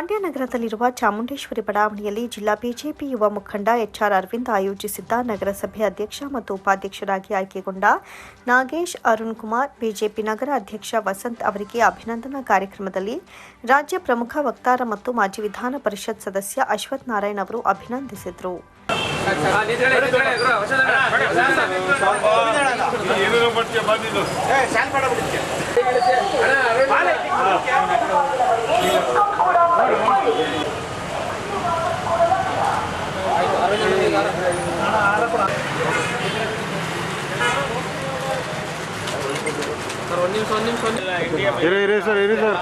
ಮಂಡ್ಯ ನಗರದಲ್ಲಿರುವ ಚಾಮುಂಡೇಶ್ವರಿ ಬಡಾವಣೆಯಲ್ಲಿ ಜಿಲ್ಲಾ ಬಿಜೆಪಿ ಯುವ ಮುಖಂಡ ಎಚ್ಆರ್ ಅರವಿಂದ್ ಆಯೋಜಿಸಿದ್ದ ನಗರಸಭೆ ಅಧ್ಯಕ್ಷ ಮತ್ತು ಉಪಾಧ್ಯಕ್ಷರಾಗಿ ಆಯ್ಕೆಗೊಂಡ ನಾಗೇಶ್, ಅರುಣ್ ಕುಮಾರ್, ಬಿಜೆಪಿ ನಗರ ಅಧ್ಯಕ್ಷ ವಸಂತ್ ಅವರಿಗೆ ಅಭಿನಂದನಾ ಕಾರ್ಯಕ್ರಮದಲ್ಲಿ ರಾಜ್ಯ ಪ್ರಮುಖ ವಕ್ತಾರ ಮತ್ತು ಮಾಜಿ ವಿಧಾನ ಪರಿಷತ್ ಸದಸ್ಯ ಅಶ್ವಥ್ ನಾರಾಯಣ್ ಅವರು ಅಭಿನಂದಿಸಿದರು. ಇರಿ ಇರಿ ಸರ್ ಇರಿ ಸರ್.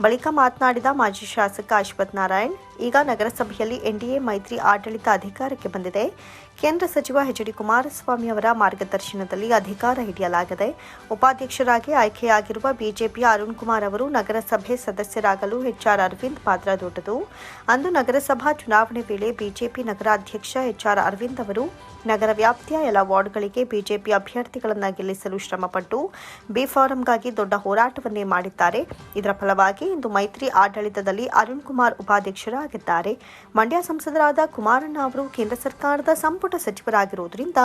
ಬಳಿಕ ಮಾತನಾಡಿದ ಮಾಜಿ ಶಾಸಕ ಅಶ್ವಥ್ ನಾರಾಯಣ್ ಈಗ ನಗರಸಭೆಯಲ್ಲಿ ಎನ್ಡಿಎ ಮೈತ್ರಿ ಆಡಳಿತ ಅಧಿಕಾರಕ್ಕೆ ಬಂದಿದೆ. ಕೇಂದ್ರ ಸಚಿವ ಎಚ್ ಡಿ ಕುಮಾರಸ್ವಾಮಿ ಅವರ ಮಾರ್ಗದರ್ಶನದಲ್ಲಿ ಅಧಿಕಾರ ಹಿಡಿಯಲಾಗಿದೆ. ಉಪಾಧ್ಯಕ್ಷರಾಗಿ ಆಯ್ಕೆಯಾಗಿರುವ ಬಿಜೆಪಿ ಅರುಣ್ ಕುಮಾರ್ ಅವರು ನಗರಸಭೆ ಸದಸ್ಯರಾಗಲು ಎಚ್ಆರ್ ಅರವಿಂದ್ ಪಾತ್ರ ದೊಡ್ಡದು. ಅಂದು ನಗರಸಭಾ ಚುನಾವಣೆ ವೇಳೆ ಬಿಜೆಪಿ ನಗರಾಧ್ಯಕ್ಷ ಎಚ್ಆರ್ ಅರವಿಂದ್ ಅವರು ನಗರ ವ್ಯಾಪ್ತಿಯ ಎಲ್ಲ ವಾರ್ಡ್ಗಳಿಗೆ ಬಿಜೆಪಿ ಅಭ್ಯರ್ಥಿಗಳನ್ನು ಗೆಲ್ಲಿಸಲು ಶ್ರಮಪಟ್ಟು ಬಿ ಫಾರಂಗಾಗಿ ದೊಡ್ಡ ಹೋರಾಟವನ್ನೇ ಮಾಡಿದ್ದಾರೆ. ಇದರ ಫಲವಾಗಿ ಇಂದು ಮೈತ್ರಿ ಆಡಳಿತದಲ್ಲಿ ಅರುಣ್ ಕುಮಾರ್ ಉಪಾಧ್ಯಕ್ಷರಾಗಿದ್ದಾರೆ ಮಂಡ್ಯ ಸಂಸದರಾದ ಕುಮಾರಣ್ಣ ಅವರು ಕೇಂದ್ರ ಸರ್ಕಾರದ ಸಂಪುಟ ಸಚಿವರಾಗಿರುವುದರಿಂದ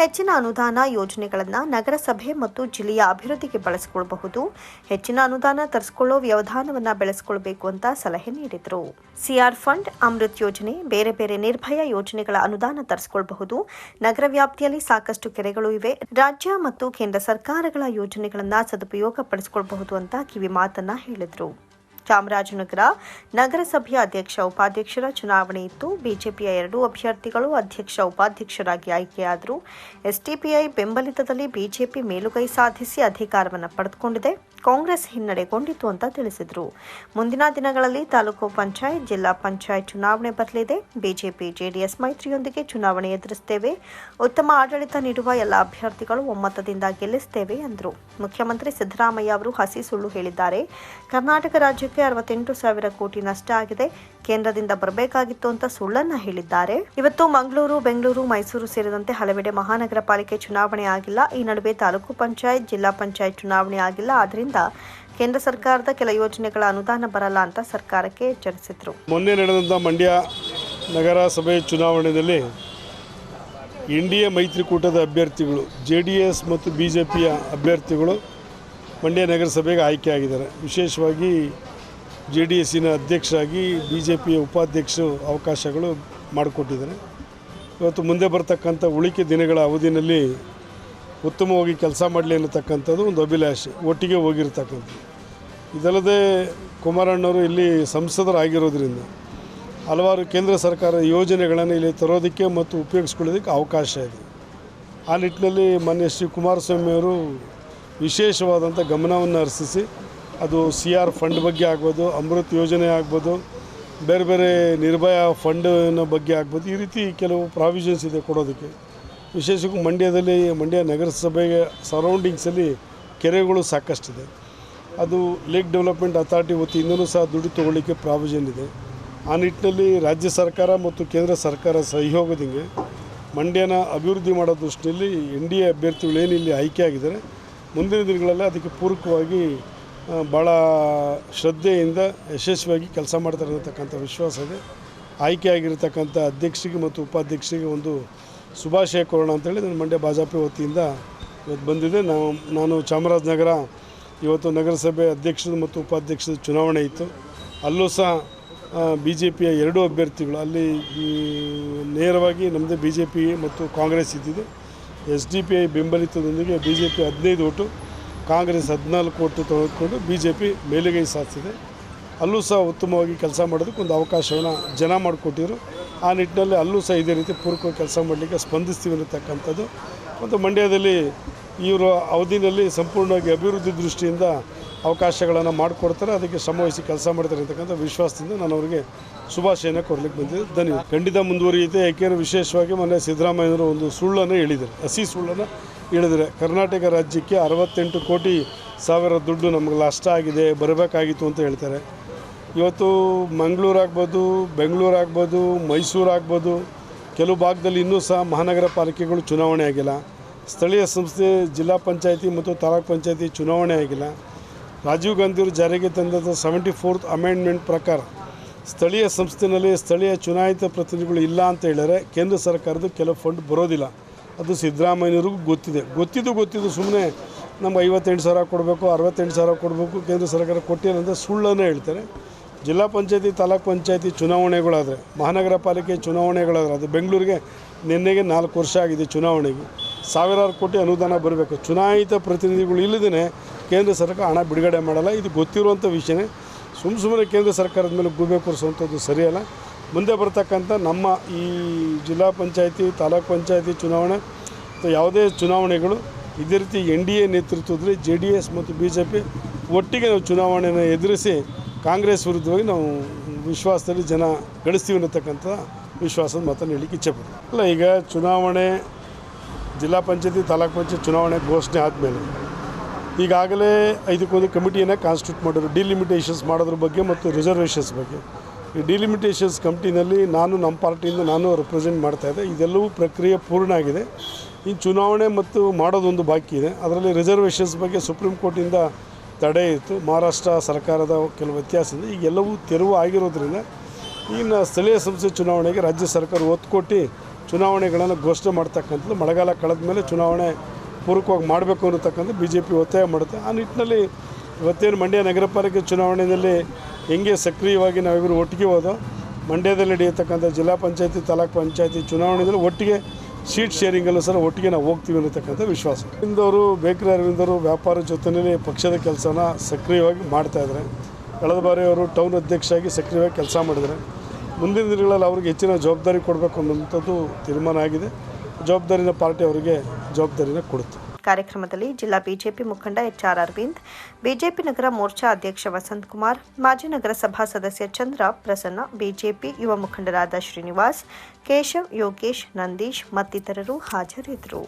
ಹೆಚ್ಚಿನ ಅನುದಾನ ಯೋಜನೆಗಳನ್ನು ನಗರಸಭೆ ಮತ್ತು ಜಿಲ್ಲೆಯ ಅಭಿವೃದ್ಧಿಗೆ ಬಳಸಿಕೊಳ್ಳಬಹುದು. ಹೆಚ್ಚಿನ ಅನುದಾನ ತರಿಸಿಕೊಳ್ಳೋ ವ್ಯವಧಾನವನ್ನು ಬೆಳೆಸಿಕೊಳ್ಳಬೇಕು ಅಂತ ಸಲಹೆ ನೀಡಿದರು. ಸಿಆರ್ ಫಂಡ್ ಅಮೃತ್ ಯೋಜನೆ ಬೇರೆ ಬೇರೆ ನಿರ್ಭಯ ಯೋಜನೆಗಳ ಅನುದಾನ ತರಿಸಿಕೊಳ್ಳಬಹುದು ನಗರ ವ್ಯಾಪ್ತಿಯಲ್ಲಿ ಸಾಕಷ್ಟು ಕೆರೆಗಳು ಇವೆ. ರಾಜ್ಯ ಮತ್ತು ಕೇಂದ್ರ ಸರ್ಕಾರಗಳ ಯೋಜನೆಗಳನ್ನು ಸದುಪಯೋಗ ಪಡಿಸಿಕೊಳ್ಳಬಹುದು ಅಂತ ಕಿವಿ ಮಾತನ್ನ ಹೇಳಿದರು. ಚಾಮರಾಜನಗರ ನಗರಸಭೆಯ ಅಧ್ಯಕ್ಷ ಉಪಾಧ್ಯಕ್ಷರ ಚುನಾವಣೆ ಇತ್ತು. ಬಿಜೆಪಿಯ ಎರಡೂ ಅಭ್ಯರ್ಥಿಗಳು ಅಧ್ಯಕ್ಷ ಉಪಾಧ್ಯಕ್ಷರಾಗಿ ಆಯ್ಕೆಯಾದರು. ಎಸ್ಡಿಪಿಐ ಬೆಂಬಲಿತದಲ್ಲಿ ಬಿಜೆಪಿ ಮೇಲುಗೈ ಸಾಧಿಸಿ ಅಧಿಕಾರವನ್ನು ಪಡೆದುಕೊಂಡಿದೆ. ಕಾಂಗ್ರೆಸ್ ಹಿನ್ನಡೆಗೊಂಡಿತು ಅಂತ ತಿಳಿಸಿದರು. ಮುಂದಿನ ದಿನಗಳಲ್ಲಿ ತಾಲೂಕು ಪಂಚಾಯತ್, ಜಿಲ್ಲಾ ಪಂಚಾಯತ್ ಚುನಾವಣೆ ಬರಲಿದೆ. ಬಿಜೆಪಿ, ಜೆಡಿಎಸ್ ಮೈತ್ರಿಯೊಂದಿಗೆ ಚುನಾವಣೆ ಎದುರಿಸುತ್ತೇವೆ. ಉತ್ತಮ ಆಡಳಿತ ನೀಡುವ ಎಲ್ಲ ಅಭ್ಯರ್ಥಿಗಳು ಒಮ್ಮತದಿಂದ ಗೆಲ್ಲಿಸುತ್ತೇವೆ ಎಂದರು. ಮುಖ್ಯಮಂತ್ರಿ ಸಿದ್ದರಾಮಯ್ಯ ಅವರು ಹಸಿ ಸುಳ್ಳು ಹೇಳಿದ್ದಾರೆ. ಕರ್ನಾಟಕ ರಾಜ್ಯಕ್ಕೆ ಅರವತ್ತೆಂಟು ಸಾವಿರ ಕೋಟಿ ನಷ್ಟ ಆಗಿದೆ. ಕೇಂದ್ರದಿಂದ ಬರಬೇಕಾಗಿತ್ತು ಅಂತ ಸುಳ್ಳನ್ನ ಹೇಳಿದ್ದಾರೆ. ಇವತ್ತು ಮಂಗಳೂರು, ಬೆಂಗಳೂರು, ಮೈಸೂರು ಸೇರಿದಂತೆ ಹಲವೆಡೆ ಮಹಾನಗರ ಪಾಲಿಕೆ ಚುನಾವಣೆ ಆಗಿಲ್ಲ. ಈ ನಡುವೆ ತಾಲೂಕು ಪಂಚಾಯತ್, ಜಿಲ್ಲಾ ಪಂಚಾಯತ್ ಚುನಾವಣೆ ಆಗಿಲ್ಲ. ಆದ್ರಿಂದ ಕೇಂದ್ರ ಸರ್ಕಾರದ ಕೆಲ ಯೋಜನೆಗಳ ಅನುದಾನ ಬರಲ್ಲ ಅಂತ ಸರ್ಕಾರಕ್ಕೆ ಎಚ್ಚರಿಸಿದ್ರು. ಮೊನ್ನೆ ನಡೆದಂತ ಮಂಡ್ಯ ನಗರಸಭೆ ಚುನಾವಣೆಯಲ್ಲಿ ಎನ್ ಡಿ ಎ ಮೈತ್ರಿಕೂಟದ ಅಭ್ಯರ್ಥಿಗಳು, ಜೆ ಡಿ ಎಸ್ ಮತ್ತು ಬಿ ಜೆ ಪಿಯ ಅಭ್ಯರ್ಥಿಗಳು ಮಂಡ್ಯ ನಗರಸಭೆಗೆ ಆಯ್ಕೆಯಾಗಿದ್ದಾರೆ ವಿಶೇಷವಾಗಿ ಜೆ ಡಿ ಎಸ್ಸಿನ ಅಧ್ಯಕ್ಷರಾಗಿ ಬಿ ಜೆ ಪಿಯ ಉಪಾಧ್ಯಕ್ಷರು ಅವಕಾಶಗಳು ಮಾಡಿಕೊಟ್ಟಿದ್ದಾರೆ. ಇವತ್ತು ಮುಂದೆ ಬರ್ತಕ್ಕಂಥ ಉಳಿಕೆ ದಿನಗಳ ಅವಧಿನಲ್ಲಿ ಉತ್ತಮವಾಗಿ ಕೆಲಸ ಮಾಡಲಿ ಅನ್ನತಕ್ಕಂಥದ್ದು ಒಂದು ಅಭಿಲಾಷೆ, ಒಟ್ಟಿಗೆ ಹೋಗಿರ್ತಕ್ಕಂಥದ್ದು. ಇದಲ್ಲದೆ ಕುಮಾರಣ್ಣವರು ಇಲ್ಲಿ ಸಂಸದರಾಗಿರೋದ್ರಿಂದ ಹಲವಾರು ಕೇಂದ್ರ ಸರ್ಕಾರ ಯೋಜನೆಗಳನ್ನು ಇಲ್ಲಿ ತರೋದಕ್ಕೆ ಮತ್ತು ಉಪಯೋಗಿಸ್ಕೊಳ್ಳೋದಕ್ಕೆ ಅವಕಾಶ ಇದೆ. ಆ ನಿಟ್ಟಿನಲ್ಲಿ ಮಾನ್ಯ ಶ್ರೀ ಕುಮಾರಸ್ವಾಮಿಯವರು ವಿಶೇಷವಾದಂಥ ಗಮನವನ್ನು ಹರಿಸಿಸಿ ಅದು ಸಿ ಆರ್ ಫಂಡ್ ಬಗ್ಗೆ ಆಗ್ಬೋದು, ಅಮೃತ್ ಯೋಜನೆ ಆಗ್ಬೋದು, ಬೇರೆ ಬೇರೆ ನಿರ್ಭಯ ಫಂಡಿನ ಬಗ್ಗೆ ಆಗ್ಬೋದು, ಈ ರೀತಿ ಕೆಲವು ಪ್ರಾವಿಷನ್ಸ್ ಇದೆ ಕೊಡೋದಕ್ಕೆ. ವಿಶೇಷವಾಗಿ ಮಂಡ್ಯದಲ್ಲಿ, ಮಂಡ್ಯ ನಗರಸಭೆಗೆ ಸರೌಂಡಿಂಗ್ಸಲ್ಲಿ ಕೆರೆಗಳು ಸಾಕಷ್ಟಿದೆ. ಅದು ಲೇಕ್ ಡೆವಲಪ್ಮೆಂಟ್ ಅಥಾರಿಟಿ ವತಿಯಿಂದಲೂ ಸಹ ದುಡ್ಡು ತಗೊಳ್ಳಿಕ್ಕೆ ಪ್ರಾವಿಷನ್ ಇದೆ. ಆ ನಿಟ್ಟಿನಲ್ಲಿ ರಾಜ್ಯ ಸರ್ಕಾರ ಮತ್ತು ಕೇಂದ್ರ ಸರ್ಕಾರ ಸಹಯೋಗದಿಂದ ಮಂಡ್ಯನ ಅಭಿವೃದ್ಧಿ ಮಾಡೋ ದೃಷ್ಟಿಯಲ್ಲಿ ಎನ್ ಡಿ ಎ ಅಭ್ಯರ್ಥಿಗಳು ಏನು ಇಲ್ಲಿ ಆಯ್ಕೆಯಾಗಿದ್ದಾರೆ ಮುಂದಿನ ದಿನಗಳಲ್ಲಿ ಅದಕ್ಕೆ ಪೂರಕವಾಗಿ ಭಾಳ ಶ್ರದ್ಧೆಯಿಂದ ಯಶಸ್ವಿಯಾಗಿ ಕೆಲಸ ಮಾಡ್ತಾರೆ ಅನ್ನತಕ್ಕಂಥ ವಿಶ್ವಾಸ ಇದೆ. ಆಯ್ಕೆಯಾಗಿರ್ತಕ್ಕಂಥ ಅಧ್ಯಕ್ಷರಿಗೆ ಮತ್ತು ಉಪಾಧ್ಯಕ್ಷರಿಗೆ ಒಂದು ಶುಭಾಶಯ ಕೋರೋಣ ಅಂತೇಳಿ ನಾನು ಮಂಡ್ಯ ಭಾಜಪೆ ವತಿಯಿಂದ ಇವತ್ತು ಬಂದಿದೆ. ನಾವು, ನಾನು ಚಾಮರಾಜನಗರ, ಇವತ್ತು ನಗರಸಭೆ ಅಧ್ಯಕ್ಷರು ಮತ್ತು ಉಪಾಧ್ಯಕ್ಷರ ಚುನಾವಣೆ ಇತ್ತು. ಅಲ್ಲೂ ಸಹ ಬಿ ಜೆ ಪಿಯ ಎರಡೂ ಅಭ್ಯರ್ಥಿಗಳು, ಅಲ್ಲಿ ನೇರವಾಗಿ ನಮ್ಮದೇ ಬಿ ಜೆ ಪಿ ಮತ್ತು ಕಾಂಗ್ರೆಸ್ ಇದ್ದಿದೆ ಎಸ್ ಡಿ ಪಿ ಐ ಬೆಂಬಲಿತದೊಂದಿಗೆ ಬಿ ಜೆ ಪಿ ಹದಿನೈದು ಓಟು ಕಾಂಗ್ರೆಸ್ ಹದಿನಾಲ್ಕು ಕೋಟಿ ತೆಗೆದುಕೊಂಡು ಬಿ ಜೆ ಪಿ ಮೇಲುಗೈ ಸಾಧಿಸಿದೆ. ಅಲ್ಲೂ ಸಹ ಉತ್ತಮವಾಗಿ ಕೆಲಸ ಮಾಡೋದಕ್ಕೆ ಒಂದು ಅವಕಾಶವನ್ನು ಜನ ಮಾಡಿಕೊಟ್ಟಿದ್ರು. ಆ ನಿಟ್ಟಿನಲ್ಲಿ ಅಲ್ಲೂ ಸಹ ಇದೇ ರೀತಿ ಪೂರಕವಾಗಿ ಕೆಲಸ ಮಾಡಲಿಕ್ಕೆ ಸ್ಪಂದಿಸ್ತೀವಿ ಅನ್ನತಕ್ಕಂಥದ್ದು. ಮತ್ತು ಮಂಡ್ಯದಲ್ಲಿ ಇವರ ಅವಧಿನಲ್ಲಿ ಸಂಪೂರ್ಣವಾಗಿ ಅಭಿವೃದ್ಧಿ ದೃಷ್ಟಿಯಿಂದ ಅವಕಾಶಗಳನ್ನು ಮಾಡಿಕೊಡ್ತಾರೆ. ಅದಕ್ಕೆ ಶ್ರಮವಹಿಸಿ ಕೆಲಸ ಮಾಡ್ತಾರೆ ಅಂತಕ್ಕಂಥ ವಿಶ್ವಾಸದಿಂದ ನಾನು ಅವರಿಗೆ ಶುಭಾಶಯನ ಕೊಡಲಿಕ್ಕೆ ಬಂದಿದ್ದೆ. ಧನ್ಯವಾದ. ಖಂಡಿತ ಮುಂದುವರಿಯುತ್ತೆ. ಯಾಕೆಂದರೆ ವಿಶೇಷವಾಗಿ ಮೊನ್ನೆ ಸಿದ್ದರಾಮಯ್ಯನವರು ಒಂದು ಸುಳ್ಳನ್ನು ಹೇಳಿದರು ಹಸಿ ಸುಳ್ಳನ್ನು ಹೇಳಿದರೆ ಕರ್ನಾಟಕ ರಾಜ್ಯಕ್ಕೆ ಅರವತ್ತೆಂಟು ಕೋಟಿ ಸಾವಿರ ದುಡ್ಡು ನಮಗೆ ನಷ್ಟ ಆಗಿದೆ, ಬರಬೇಕಾಗಿತ್ತು ಅಂತ ಹೇಳ್ತಾರೆ. ಇವತ್ತು ಮಂಗಳೂರು ಆಗ್ಬೋದು, ಬೆಂಗಳೂರು ಆಗ್ಬೋದು, ಮೈಸೂರು ಆಗ್ಬೋದು, ಕೆಲವು ಭಾಗದಲ್ಲಿ ಇನ್ನೂ ಸಹ ಮಹಾನಗರ ಪಾಲಿಕೆಗಳು ಚುನಾವಣೆ ಆಗಿಲ್ಲ. ಸ್ಥಳೀಯ ಸಂಸ್ಥೆ, ಜಿಲ್ಲಾ ಪಂಚಾಯತಿ ಮತ್ತು ತಾಲೂಕ್ ಪಂಚಾಯತಿ ಚುನಾವಣೆ ಆಗಿಲ್ಲ. ರಾಜೀವ್ ಗಾಂಧಿಯವರು ಜಾರಿಗೆ ತಂದಂಥ ಸೆವೆಂಟಿ ಫೋರ್ತ್ ಅಮೆಂಡ್ಮೆಂಟ್ ಪ್ರಕಾರ. ಸ್ಥಳೀಯ ಸಂಸ್ಥೆಯಲ್ಲಿ ಸ್ಥಳೀಯ ಚುನಾಯಿತ ಪ್ರತಿನಿಧಿಗಳು ಇಲ್ಲ ಅಂತ ಹೇಳಿದರೆ ಕೇಂದ್ರ ಸರ್ಕಾರದ ಕೆಲವು ಫಂಡ್ ಬರೋದಿಲ್ಲ. ಅದು ಸಿದ್ದರಾಮಯ್ಯವ್ರಿಗೂ ಗೊತ್ತಿದೆ. ಗೊತ್ತಿದ್ದು ಗೊತ್ತಿದ್ದು ಸುಮ್ಮನೆ ನಮ್ಗೆ ಐವತ್ತೆಂಟು ಸಾವಿರ ಕೊಡಬೇಕು, ಅರವತ್ತೆಂಟು ಸಾವಿರ ಕೊಡಬೇಕು, ಕೇಂದ್ರ ಸರ್ಕಾರ ಕೊಟ್ಟಿಲ್ಲ ಅಂತ ಸುಳ್ಳನ್ನು ಹೇಳ್ತಾರೆ. ಜಿಲ್ಲಾ ಪಂಚಾಯತಿ, ತಾಲೂಕು ಪಂಚಾಯತಿ ಚುನಾವಣೆಗಳಾದರೆ, ಮಹಾನಗರ ಪಾಲಿಕೆ ಚುನಾವಣೆಗಳಾದರೆ, ಅದು ಬೆಂಗಳೂರಿಗೆ ನಿನ್ನೆಗೆ ನಾಲ್ಕು ವರ್ಷ ಆಗಿದೆ ಚುನಾವಣೆಗೆ. ಸಾವಿರಾರು ಕೋಟಿ ಅನುದಾನ ಬರಬೇಕು. ಚುನಾಯಿತ ಪ್ರತಿನಿಧಿಗಳು ಇಲ್ಲದೇ ಕೇಂದ್ರ ಸರ್ಕಾರ ಹಣ ಬಿಡುಗಡೆ ಮಾಡಲ್ಲ. ಇದು ಗೊತ್ತಿರುವಂಥ ವಿಷಯನೇ. ಸುಮ್ಮ ಸುಮ್ಮನೆ ಕೇಂದ್ರ ಸರ್ಕಾರದ ಮೇಲೆ ಗೂಬೆ ಕೂರಿಸುವಂಥದ್ದು ಸರಿಯಲ್ಲ. ಮುಂದೆ ಬರ್ತಕ್ಕಂಥ ನಮ್ಮ ಈ ಜಿಲ್ಲಾ ಪಂಚಾಯತಿ, ತಾಲೂಕ್ ಪಂಚಾಯತಿ ಚುನಾವಣೆ ಅಥವಾ ಯಾವುದೇ ಚುನಾವಣೆಗಳು ಇದೇ ರೀತಿ ಎನ್ ಡಿ ಎ ನೇತೃತ್ವದಲ್ಲಿ ಜೆ ಡಿ ಎಸ್ ಮತ್ತು ಬಿ ಜೆ ಪಿ ಒಟ್ಟಿಗೆ ನಾವು ಚುನಾವಣೆಯನ್ನು ಎದುರಿಸಿ ಕಾಂಗ್ರೆಸ್ ವಿರುದ್ಧವಾಗಿ ನಾವು ವಿಶ್ವಾಸದಲ್ಲಿ ಜನ ಗಳಿಸ್ತೀವಿ ಅನ್ನತಕ್ಕಂಥ ವಿಶ್ವಾಸದ ಮಾತನ್ನು ಹೇಳಲಿಕ್ಕೆ ಇಚ್ಛೆಪಡ್ತೀವಿ ಅಲ್ಲ, ಈಗ ಚುನಾವಣೆ ಜಿಲ್ಲಾ ಪಂಚಾಯತಿ, ತಾಲೂಕು ಪಂಚಾಯತ್ ಚುನಾವಣೆ ಘೋಷಣೆ ಆದಮೇಲೆ ಈಗಾಗಲೇ ಇದಕ್ಕೊಂದು ಕಮಿಟಿಯನ್ನು ಕಾನ್ಸ್ಟಿಟ್ಯೂಟ್ ಮಾಡಿದ್ರು. ಡಿಲಿಮಿಟೇಷನ್ಸ್ ಮಾಡೋದ್ರ ಬಗ್ಗೆ ಮತ್ತು ರಿಸರ್ವೇಷನ್ಸ್ ಬಗ್ಗೆ. ಡಿಲಿಮಿಟೇಷನ್ಸ್ ಕಮಿಟಿನಲ್ಲಿ ನಾನು ನಮ್ಮ ಪಾರ್ಟಿಯಿಂದ ನಾನು ರೆಪ್ರೆಸೆಂಟ್ ಮಾಡ್ತಾಯಿದ್ದೆ ಇದೆಲ್ಲವೂ ಪ್ರಕ್ರಿಯೆ ಪೂರ್ಣ ಆಗಿದೆ ಈ ಚುನಾವಣೆ ಮತ್ತು ಮಾಡೋದೊಂದು ಬಾಕಿ ಇದೆ. ಅದರಲ್ಲಿ ರಿಸರ್ವೇಷನ್ಸ್ ಬಗ್ಗೆ ಸುಪ್ರೀಂ ಕೋರ್ಟಿಂದ ತಡೆ ಇತ್ತು. ಮಹಾರಾಷ್ಟ್ರ ಸರ್ಕಾರದ ಕೆಲವು ವ್ಯತ್ಯಾಸ ಇದೆ. ಈಗೆಲ್ಲವೂ ತೆರವು ಆಗಿರೋದ್ರಿಂದ ಈಗಿನ ಸ್ಥಳೀಯ ಸಂಸ್ಥೆ ಚುನಾವಣೆಗೆ ರಾಜ್ಯ ಸರ್ಕಾರ ಒತ್ತು ಕೊಟ್ಟು ಚುನಾವಣೆಗಳನ್ನು ಘೋಷಣೆ ಮಾಡ್ತಕ್ಕಂಥದ್ದು ಮಳೆಗಾಲ ಕಳೆದ ಮೇಲೆ ಚುನಾವಣೆ ಪೂರಕವಾಗಿ ಮಾಡಬೇಕು ಅನ್ನತಕ್ಕಂಥ ಬಿ ಜೆ ಪಿ ಒತ್ತಾಯ ಮಾಡುತ್ತೆ. ಆ ನಿಟ್ಟಿನಲ್ಲಿ ಇವತ್ತೇನು ಮಂಡ್ಯ ನಗರ ಪಾಲಿಕೆ ಚುನಾವಣೆಯಲ್ಲಿ ಹೆಂಗೆ ಸಕ್ರಿಯವಾಗಿ ನಾವಿಬ್ಬರು ಒಟ್ಟಿಗೆ ಹೋದೋ, ಮಂಡ್ಯದಲ್ಲಿ ನಡೆಯತಕ್ಕಂಥ ಜಿಲ್ಲಾ ಪಂಚಾಯತಿ, ತಾಲೂಕ್ ಪಂಚಾಯತಿ ಚುನಾವಣೆಯಲ್ಲಿ ಒಟ್ಟಿಗೆ ಸೀಟ್ ಶೇರಿಂಗಲ್ಲೂ ಸಹ ಒಟ್ಟಿಗೆ ನಾವು ಹೋಗ್ತೀವಿ ಅನ್ನತಕ್ಕಂಥ ವಿಶ್ವಾಸ. ಇಂದವರು, ಬೇಕರಿ ಅರವಿಂದರು ವ್ಯಾಪಾರ ಜೊತೆಯಲ್ಲಿ ಪಕ್ಷದ ಕೆಲಸನ ಸಕ್ರಿಯವಾಗಿ ಮಾಡ್ತಾಯಿದ್ದಾರೆ ಕಳೆದ ಬಾರಿ ಅವರು ಟೌನ್ ಅಧ್ಯಕ್ಷರಾಗಿ ಸಕ್ರಿಯವಾಗಿ ಕೆಲಸ ಮಾಡಿದ್ದಾರೆ. ಮುಂದಿನ ದಿನಗಳಲ್ಲಿ ಅವ್ರಿಗೆ ಹೆಚ್ಚಿನ ಜವಾಬ್ದಾರಿ ಕೊಡಬೇಕು ಅನ್ನೋಂಥದ್ದು ತೀರ್ಮಾನ ಆಗಿದೆ. ಜವಾಬ್ದಾರಿನ ಪಾರ್ಟಿ ಅವರಿಗೆ ಜವಾಬ್ದಾರಿನ ಕೊಡುತ್ತೆ. ಕಾರ್ಯಕ್ರಮದಲ್ಲಿ ಜಿಲ್ಲಾ ಬಿಜೆಪಿ ಮುಖಂಡ ಎಚ್ ಆರ್ ಅರವಿಂದ್, ಬಿಜೆಪಿ ನಗರ ಮೋರ್ಚಾ ಅಧ್ಯಕ್ಷ ವಸಂತ್ ಕುಮಾರ್, ಮಾಜಿ ನಗರಸಭಾ ಸದಸ್ಯ ಚಂದ್ರ ಪ್ರಸನ್ನ, ಬಿಜೆಪಿ ಯುವ ಮುಖಂಡರಾದ ಶ್ರೀನಿವಾಸ್, ಕೇಶವ್ ಯೋಗೇಶ್, ನಂದೀಶ್ ಮತ್ತಿತರರು ಹಾಜರಿದ್ದರು.